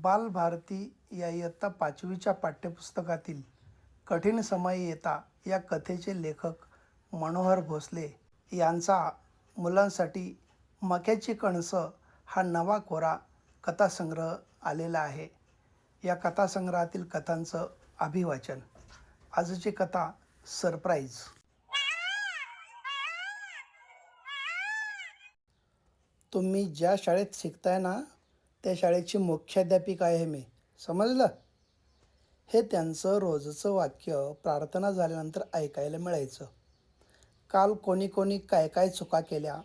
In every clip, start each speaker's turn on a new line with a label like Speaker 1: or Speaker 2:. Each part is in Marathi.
Speaker 1: बालभारती या इयत्ता पाचवीच्या पाठ्यपुस्तकातील कठीण समय येता या कथेचे लेखक मनोहर भोसले यांचा मुलांसाठी मक्याची कणसं हा नवा कोरा कथासंग्रह आलेला आहे. या कथासंग्रहातील कथांचं अभिवाचन. आजची कथा सरप्राईज. तुम्ही ज्या शाळेत शिकताय ना त्या शाळेची मुख्याध्यापिका आहे मी. समजलं? हे त्यांचं रोजचं वाक्य प्रार्थना झाल्यानंतर ऐकायला मिळायचं. काल कोणी कोणी काय काय चुका केल्या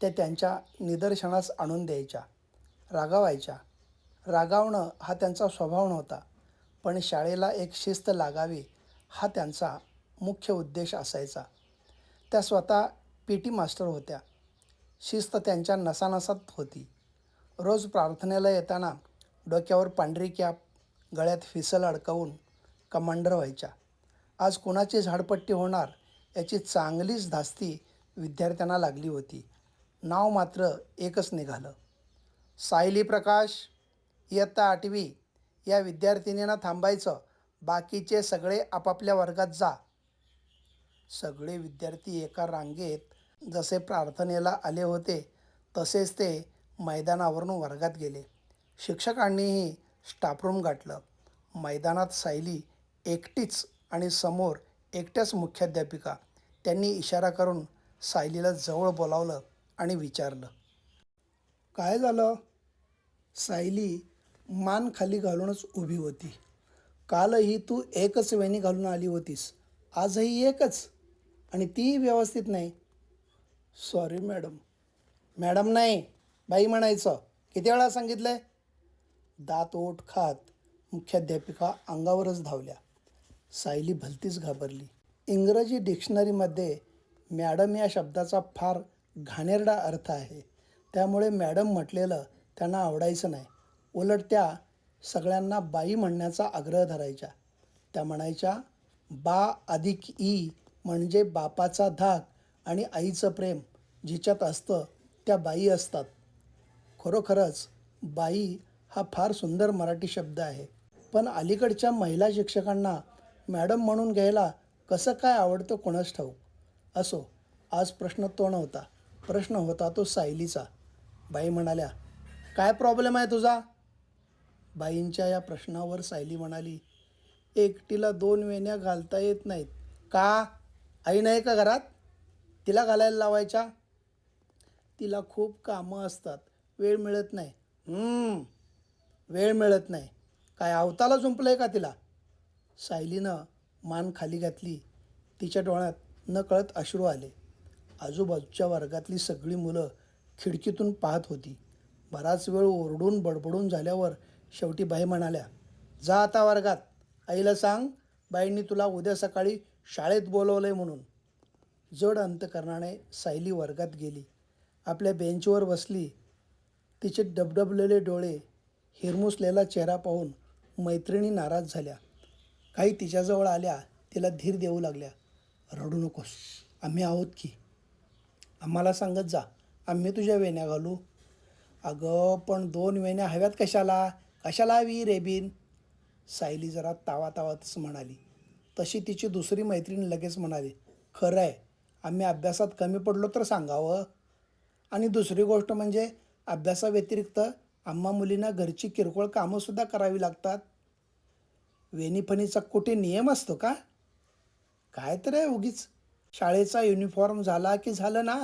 Speaker 1: त्या त्यांच्या निदर्शनास आणून द्यायच्या रागावायच्या. रागावणं हा त्यांचा स्वभाव नव्हता पण शाळेला एक शिस्त लागावी हा त्यांचा मुख्य उद्देश असायचा. त्या स्वतः पी टी मास्टर होत्या. शिस्त त्यांच्या नसानसात होती. रोज प्रार्थनेला येताना डोक्यावर पांढरी कॅप गळ्यात फिसल अडकवून कमांडर व्हायच्या. आज कुणाची झाडपट्टी होणार याची चांगलीच धास्ती विद्यार्थ्यांना लागली होती. नाव मात्र एकच निघालं. सायली प्रकाश इयत्ता आठवी या विद्यार्थिनींना थांबायचं. बाकीचे सगळे आपापल्या वर्गात जा. सगळे विद्यार्थी एका रांगेत जसे प्रार्थनेला आले होते तसेच ते मैदानावरून वर्गात गेले. शिक्षकांनीही स्टाफरूम गाठलं. मैदानात सायली एकटीच आणि समोर एकट्याच मुख्याध्यापिका. त्यांनी इशारा करून सायलीला जवळ बोलावलं आणि विचारलं काय झालं? सायली मान खाली घालूनच उभी होती. कालही तू एकच वेणी घालून आली होतीस. आजही एकच? आणि तीही व्यवस्थित नाही? सॉरी मॅडम मॅडम नाही. बाई म्हणायचं किती वेळा सांगितलं आहे दात ओठ खात मुख्याध्यापिका अंगावरच धावल्या. सायली भलतीच घाबरली. इंग्रजी डिक्शनरीमध्ये मॅडम या शब्दाचा फार घाणेरडा अर्थ आहे. त्यामुळे मॅडम म्हटलेलं त्यांना आवडायचं नाही. उलट त्या सगळ्यांना बाई म्हणण्याचा आग्रह धरायच्या. त्या म्हणायच्या बा अधिक ई म्हणजे बापाचा धाक आणि आईचं प्रेम जिच्यात असतं त्या बाई असतात. खरोखरच बाई हा फार सुंदर मराठी शब्द आहे. पण अलीकडच्या महिला शिक्षकांना मॅडम म्हणून घ्यायला कसं काय आवडतं कोणाच ठाऊक? असो आज प्रश्न तो नव्हता. प्रश्न होता तो सायलीचा. बाई म्हणाल्या काय प्रॉब्लेम आहे तुझा? बाईंच्या या प्रश्नावर सायली म्हणाली एकटीला दोन वेण्या घालता येत नाहीत. का? आई नाही का घरात? तिला घालायला लावायच्या? तिला खूप कामं असतात. वेळ मिळत नाही. वेळ मिळत नाही. काय अवताला झुंपलं आहे का तिला? सायलीनं मान खाली घातली. तिच्या डोळ्यात नकळत अश्रू आले. आजूबाजूच्या वर्गातली सगळी मुलं खिडकीतून पाहत होती. बराच वेळ ओरडून बडबडून झाल्यावर शेवटी बाई म्हणाल्या जा आता वर्गात. आईला सांग बाईंनी तुला उद्या सकाळी शाळेत बोलवलं आहे म्हणून. जड अंतकरणाने सायली वर्गात गेली. आपल्या बेंचवर बसली. तिचे डबडबलेले डोळे हिरमुसलेला चेहरा पाहून मैत्रिणी नाराज झाल्या. काही तिच्याजवळ आल्या तिला धीर देऊ लागल्या. रडू नकोस आम्ही आहोत की. आम्हाला सांगत जा आम्ही तुझ्या वेण्या घालू. अगं पण दोन वेण्या हव्यात कशाला? कशाला हवी रेबीन सायली जरा तावा तावातच म्हणाली. तशी तिची दुसरी मैत्रीण लगेच म्हणाली खरं आहे आम्ही अभ्यासात कमी पडलो तर सांगावं. आणि दुसरी गोष्ट म्हणजे अभ्यासाव्यतिरिक्त आम्हा मुलींना घरची किरकोळ कामंसुद्धा करावी लागतात. वेणीफणीचा कुठे नियम असतो का? काय तर आहे उगीच. शाळेचा युनिफॉर्म झाला की झालं ना?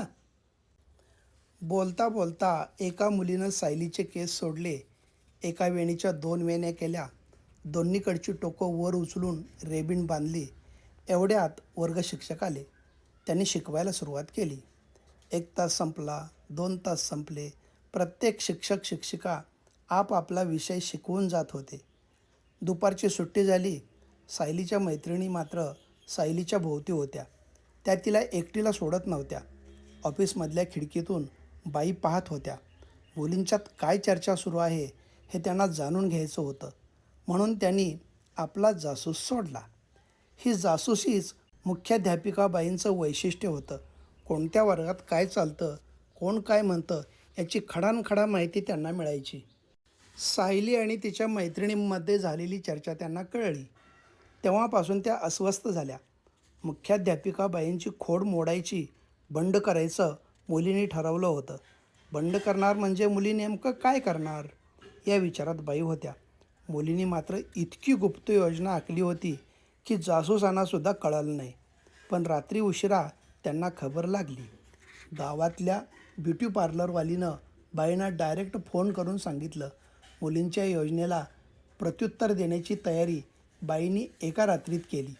Speaker 1: बोलता बोलता एका मुलीनं सायलीचे केस सोडले. एका वेणीच्या दोन वेण्या केल्या. दोन्हीकडची टोकं वर उचलून रेबिन बांधली. एवढ्यात वर्ग शिक्षक आले. त्यांनी शिकवायला सुरुवात केली. एक तास संपला दोन तास संपले. प्रत्येक शिक्षक शिक्षिका आपापला विषय शिकवून जात होते. दुपारची सुट्टी झाली सायलीच्या मैत्रिणी मात्र सायलीच्या भोवती होत्या. त्या तिला एकटीला सोडत नव्हत्या. ऑफिसमधल्या खिडकीतून बाई पाहत होत्या. मुलींच्यात काय चर्चा सुरू आहे हे त्यांना जाणून घ्यायचं होतं. म्हणून त्यांनी आपला जासूस सोडला. ही जासूसीच मुख्याध्यापिकाबाईंचं वैशिष्ट्य होतं. कोणत्या वर्गात काय चालतं कोण काय म्हणतं याची खडानखडा माहिती त्यांना मिळायची. सायली आणि तिच्या मैत्रिणींमध्ये झालेली चर्चा त्यांना कळली. तेव्हापासून त्या अस्वस्थ झाल्या. मुख्याध्यापिकाबाईंची खोड मोडायची बंड करायचं मुलींनी ठरवलं होतं. बंड करणार म्हणजे मुली नेमकं काय करणार? या विचारात बाई होत्या. मुलींनी मात्र इतकी गुप्त योजना आखली होती की जासूसांनासुद्धा कळलं नाही. पण रात्री उशिरा त्यांना खबर लागली. गावातल्या ब्युटी पार्लरवालीनं बाईंना डायरेक्ट फोन करून सांगितलं. मुलींच्या योजनेला प्रत्युत्तर देण्याची तयारी बाईंनी एका रात्रीत केली.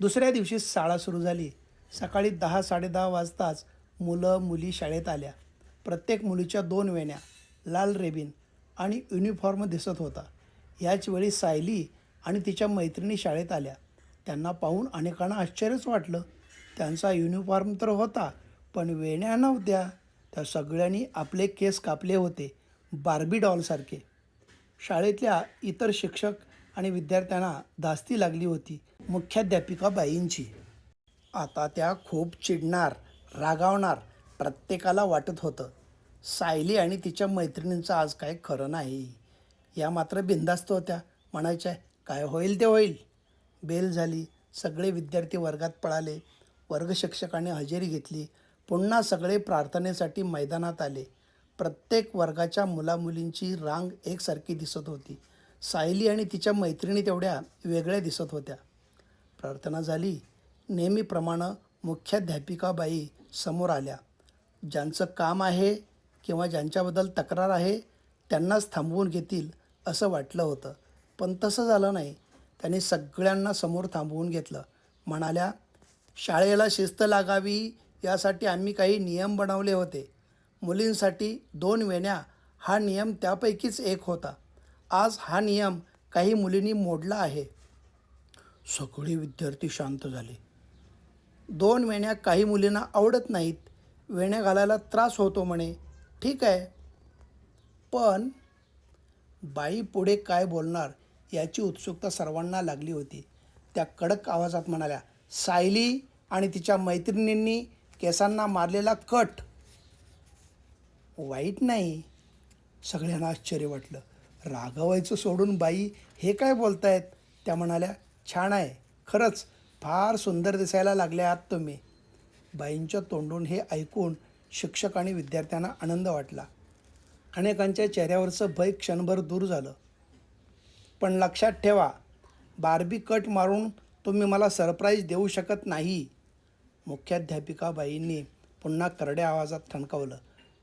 Speaker 1: दुसऱ्या दिवशी शाळा सुरू झाली. सकाळी दहा साडेदहा वाजताच मुलं मुली शाळेत आल्या. प्रत्येक मुलीच्या दोन वेण्या लाल रेबिन आणि युनिफॉर्म दिसत होता. याचवेळी सायली आणि तिच्या मैत्रिणी शाळेत आल्या. त्यांना पाहून अनेकांना आश्चर्यच वाटलं. त्यांचा युनिफॉर्म तर होता पण वेण्या नव्हत्या. त्या सगळ्यांनी आपले केस कापले होते. बार्बी डॉलसारखे शाळेतल्या इतर शिक्षक आणि विद्यार्थ्यांना धास्ती लागली होती. मुख्याध्यापिका बाईंची. आता त्या खूप चिडणार रागावणार प्रत्येकाला वाटत होतं. सायली आणि तिच्या मैत्रिणींचं आज काय खरं नाही. या मात्र बिंदास्त होत्या. म्हणायच्या काय होईल ते होईल. बेल झाली. सगळे विद्यार्थी वर्गात पळाले. वर्गशिक्षकाने हजेरी घेतली. पुन्हा सगळे प्रार्थनेसाठी मैदानात आले. प्रत्येक वर्गाच्या मुलामुलींची रांग एकसारखी दिसत होती. सायली आणि तिच्या मैत्रिणी तेवढ्या वेगळ्या दिसत होत्या. प्रार्थना झाली. नेहमीप्रमाणे मुख्याध्यापिकाबाई समोर आल्या. ज्यांचं काम आहे किंवा ज्यांच्याबद्दल तक्रार आहे त्यांनाच थांबवून घेतील असं वाटलं होतं. पण तसं झालं नाही. त्यांनी सगळ्यांना समोर थांबवून घेतलं. म्हणाल्या शाळेला शिस्त लागावी यासाठी आम्ही काही नियम बनवले होते. मुलींसाठी दोन वेण्या हा नियम त्यापैकीच एक होता. आज हा नियम काही मुलींनी मोडला आहे. सगळे विद्यार्थी शांत झाले. दोन वेण्या काही मुलींना आवडत नाहीत. वेण्या घालायला त्रास होतो म्हणे. ठीक आहे. पण बाई पुढे काय बोलणार याची उत्सुकता सर्वांना लागली होती. त्या कडक आवाजात म्हणाल्या सायली आणि तिच्या मैत्रिणींनी केसांना मारलेला कट. वाईट नाही. सगळ्यांना आश्चर्य वाटलं. रागवायचं सोडून बाई हे काय बोलतायत? त्या म्हणाल्या छान आहे. खरंच फार सुंदर दिसायला लागले आहात तुम्ही. बाईंच्या तोंडून हे ऐकून शिक्षक आणि विद्यार्थ्यांना आनंद वाटला. अनेकांच्या चेहऱ्यावरचं भय क्षणभर दूर झालं. पण लक्षात ठेवा बार्बी कट मारून तुम्ही मला सरप्राईज देऊ शकत नाही. मुख्याध्यापिकाबाईंनी पुन्हा करड्या आवाजात ठणकावलं.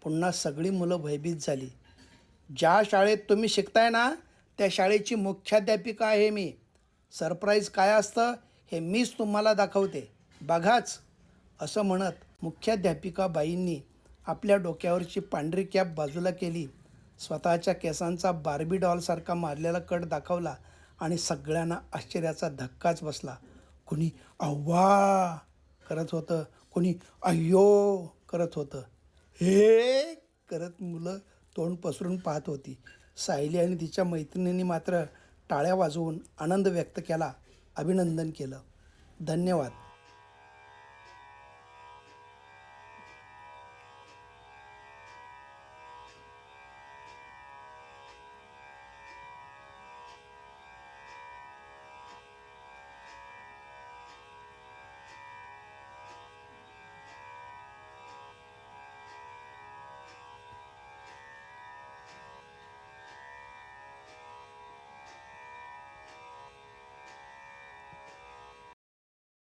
Speaker 1: पुन्हा सगळी मुलं भयभीत झाली. ज्या शाळेत तुम्ही शिकताय ना त्या शाळेची मुख्याध्यापिका आहे मी. सरप्राईज काय असतं हे मीच तुम्हाला दाखवते. बघाच असं म्हणत मुख्याध्यापिकाबाईंनी आपल्या डोक्यावरची पांढरी कॅप बाजूला केली. स्वतःच्या केसांचा बार्बी डॉलसारखा मारलेला कट दाखवला आणि सगळ्यांना आश्चर्याचा धक्काच बसला. कुणी अव्वा! करत होतं. कोणी अय्यो करत होतं. हे करत मुलं तोंड पसरून पाहत होती. सायली आणि तिच्या मैत्रिणींनी मात्र टाळ्या वाजवून आनंद व्यक्त केला अभिनंदन केलं. धन्यवाद.